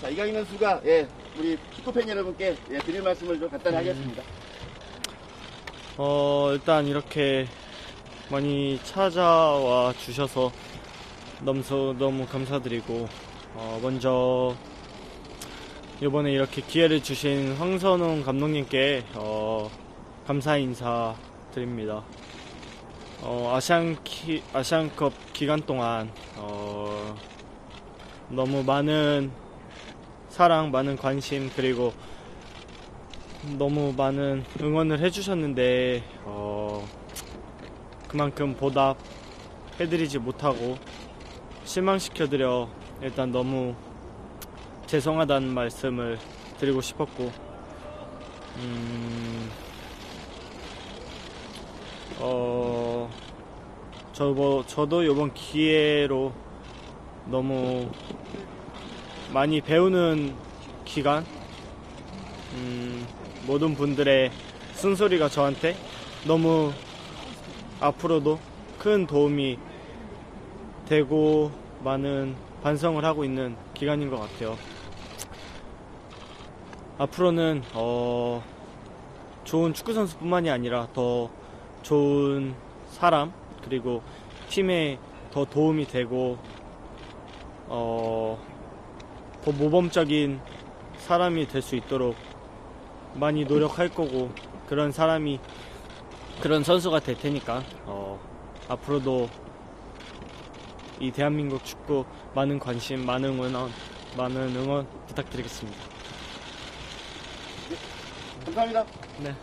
자, 이강인 선수가 예, 우리 축구팬 여러분께 예, 드릴 말씀을 좀 간단히 하겠습니다. 어, 일단 이렇게 많이 찾아와 주셔서 너무, 너무 감사드리고, 어, 먼저, 이번에 이렇게 기회를 주신 황선웅 감독님께, 어, 감사 인사 드립니다. 어, 아시안 키, 아시안컵 기간 동안, 어, 너무 많은 사랑, 많은 관심, 그리고 너무 많은 응원을 해주셨는데 어, 그만큼 보답 해드리지 못하고 실망시켜드려 일단 너무 죄송하다는 말씀을 드리고 싶었고 음, 어, 저, 뭐, 저도 이번 기회로 너무 많이 배우는 기간 음, 모든 분들의 쓴소리가 저한테 너무 앞으로도 큰 도움이 되고 많은 반성을 하고 있는 기간인 것 같아요. 앞으로는 어, 좋은 축구 선수뿐만이 아니라 더 좋은 사람 그리고 팀에 더 도움이 되고 어, 더 모범적인 사람이 될 수 있도록 많이 노력할 거고 그런 사람이 그런 선수가 될 테니까 어, 앞으로도 이 대한민국 축구 많은 관심, 많은 응원, 많은 응원 부탁드리겠습니다. 감사합니다. 네.